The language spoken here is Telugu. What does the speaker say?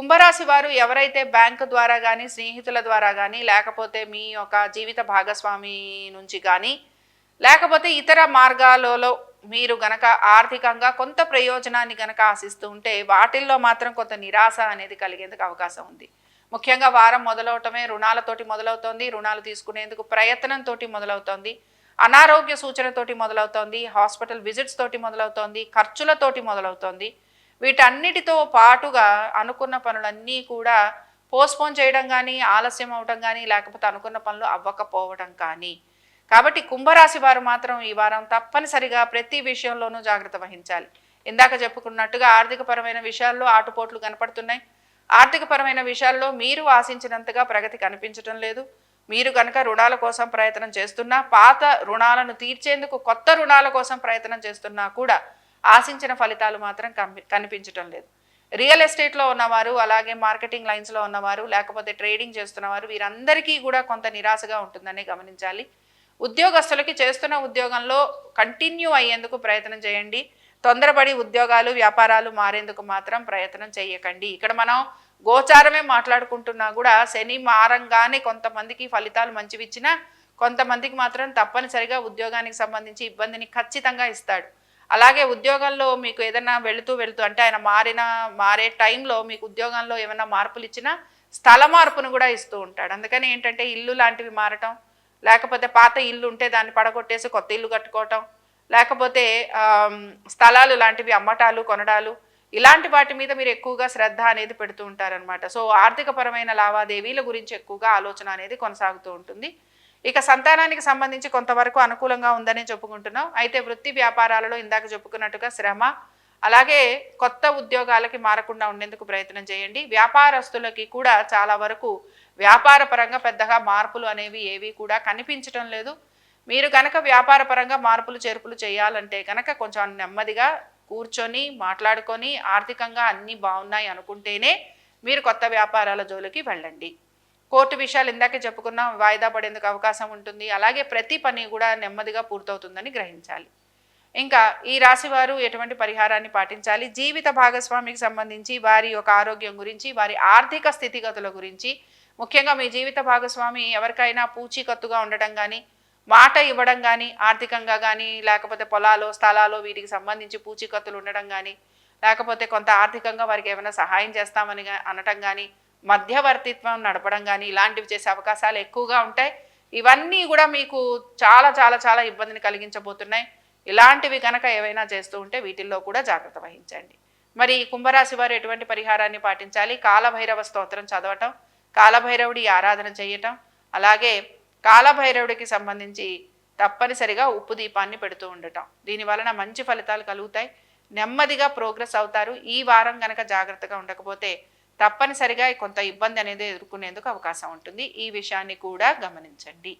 కుంభరాశి వారు ఎవరైతే బ్యాంకు ద్వారా కానీ స్నేహితుల ద్వారా కానీ లేకపోతే మీ యొక్క జీవిత భాగస్వామి నుంచి కానీ లేకపోతే ఇతర మార్గాలలో మీరు గనక ఆర్థికంగా కొంత ప్రయోజనాన్ని గనక ఆశిస్తూ ఉంటే వాటిల్లో మాత్రం కొంత నిరాశ అనేది కలిగేందుకు అవకాశం ఉంది. ముఖ్యంగా వారం మొదలవటమే రుణాలతోటి మొదలవుతోంది. రుణాలు తీసుకునేందుకు ప్రయత్నంతో మొదలవుతోంది. అనారోగ్య సూచనతోటి మొదలవుతోంది. హాస్పిటల్ విజిట్స్ తోటి మొదలవుతోంది. ఖర్చులతోటి మొదలవుతోంది. వీటన్నిటితో పాటుగా అనుకున్న పనులన్నీ కూడా పోస్ట్పోన్ చేయడం కానీ ఆలస్యం అవడం కానీ లేకపోతే అనుకున్న పనులు అవ్వకపోవడం కానీ. కాబట్టి కుంభరాశి వారు మాత్రం ఈ వారం తప్పనిసరిగా ప్రతి విషయంలోనూ జాగ్రత్త వహించాలి. ఇందాక చెప్పుకున్నట్టుగా ఆర్థికపరమైన విషయాల్లో ఆటుపోట్లు కనపడుతున్నాయి. ఆర్థికపరమైన విషయాల్లో మీరు ఆశించినంతగా ప్రగతి కనిపించడం లేదు. మీరు కనుక రుణాల కోసం ప్రయత్నం చేస్తున్నా పాత రుణాలను తీర్చేందుకు కొత్త రుణాల కోసం ప్రయత్నం చేస్తున్నా కూడా ఆశించిన ఫలితాలు మాత్రం కనిపించటం లేదు. రియల్ ఎస్టేట్లో ఉన్నవారు అలాగే మార్కెటింగ్ లైన్స్లో ఉన్నవారు లేకపోతే ట్రేడింగ్ చేస్తున్నవారు వీరందరికీ కూడా కొంత నిరాశగా ఉంటుందని గమనించాలి. ఉద్యోగస్తులకి చేస్తున్న ఉద్యోగంలో కంటిన్యూ అయ్యేందుకు ప్రయత్నం చేయండి. తొందరపడి ఉద్యోగాలు వ్యాపారాలు మారేందుకు మాత్రం ప్రయత్నం చేయకండి ఇక్కడ మనం గోచారమే మాట్లాడుకుంటున్నా కూడా శని మారంగానే కొంతమందికి ఫలితాలు మంచివిచ్చినా కొంతమందికి మాత్రం తప్పనిసరిగా ఉద్యోగానికి సంబంధించి ఇబ్బందిని ఖచ్చితంగా ఇస్తాడు. అలాగే ఉద్యోగంలో మీకు ఏదైనా వెళుతూ వెళుతూ అంటే ఆయన మారిన మారే టైంలో మీకు ఉద్యోగంలో ఏమైనా మార్పులు ఇచ్చినా స్థల మార్పును కూడా ఇస్తూ ఉంటాడు. అందుకని ఏంటంటే ఇల్లు లాంటివి మారటం లేకపోతే పాత ఇల్లు ఉంటే దాన్ని పడగొట్టేసి కొత్త ఇల్లు కట్టుకోవటం లేకపోతే స్థలాలు లాంటివి అమ్మటాలు కొనడాలు ఇలాంటి వాటి మీద మీరు ఎక్కువగా శ్రద్ధ అనేది పెడుతూ ఉంటారనమాట సో ఆర్థికపరమైన లావాదేవీల గురించి ఎక్కువగా ఆలోచన అనేది కొనసాగుతూ ఉంటుంది. ఇక సంతానానికి సంబంధించి కొంతవరకు అనుకూలంగా ఉందని చెప్పుకుంటున్నాం. అయితే వృత్తి వ్యాపారాలలో ఇందాక చెప్పుకున్నట్టుగా శ్రమ అలాగే కొత్త ఉద్యోగాలకి మారకుండా ఉండేందుకు ప్రయత్నం చేయండి. వ్యాపారస్తులకి కూడా చాలా వరకు వ్యాపార పరంగా పెద్దగా మార్పులు అనేవి ఏవి కూడా కనిపించటం లేదు. మీరు కనుక వ్యాపార పరంగా మార్పులు చేర్పులు చేయాలంటే కనుక కొంచెం నెమ్మదిగా కూర్చొని మాట్లాడుకొని ఆర్థికంగా అన్నీ బాగున్నాయి అనుకుంటేనే మీరు కొత్త వ్యాపారాల జోలికి వెళ్ళండి. కోర్టు విషయాలు ఇందాకే చెప్పుకున్నాం వాయిదా పడేందుకు అవకాశం ఉంటుంది. అలాగే ప్రతి పని కూడా నెమ్మదిగా పూర్తవుతుందని గ్రహించాలి. ఇంకా ఈ రాశి వారు ఎటువంటి పరిహారాన్ని పాటించాలి? జీవిత భాగస్వామికి సంబంధించి వారి యొక్క ఆరోగ్యం గురించి వారి ఆర్థిక స్థితిగతుల గురించి ముఖ్యంగా మీ జీవిత భాగస్వామి ఎవరికైనా పూచీకత్తుగా ఉండటం కానీ మాట ఇవ్వడం కానీ ఆర్థికంగా కానీ లేకపోతే పొలాలు స్థలాలు వీటికి సంబంధించి పూచీకత్తులు ఉండడం కానీ లేకపోతే కొంత ఆర్థికంగా వారికి ఏమైనా సహాయం చేస్తామని అనటం కానీ మధ్యవర్తిత్వం నడపడం కానీ ఇలాంటివి చేసే అవకాశాలు ఎక్కువగా ఉంటాయి. ఇవన్నీ కూడా మీకు చాలా చాలా చాలా ఇబ్బందిని కలిగించబోతున్నాయి. ఇలాంటివి కనుక ఏవైనా చేస్తూ ఉంటే వీటిల్లో కూడా జాగ్రత్త వహించండి. మరి కుంభరాశి వారు ఎటువంటి పరిహారాన్ని పాటించాలి? కాలభైరవ స్తోత్రం చదవటం కాలభైరవుడి ఆరాధన చేయటం అలాగే కాలభైరవుడికి సంబంధించి తప్పనిసరిగా ఉప్పు దీపాన్ని పెడుతూ ఉండటం. దీని వలన మంచి ఫలితాలు కలుగుతాయి. నెమ్మదిగా ప్రోగ్రెస్ అవుతారు. ఈ వారం కనుక జాగ్రత్తగా ఉండకపోతే తప్పనిసరిగా కొంత ఇబ్బంది అనేది ఎదుర్కొనేందుకు అవకాశం ఉంటుంది. ఈ విషయాన్ని కూడా గమనించండి.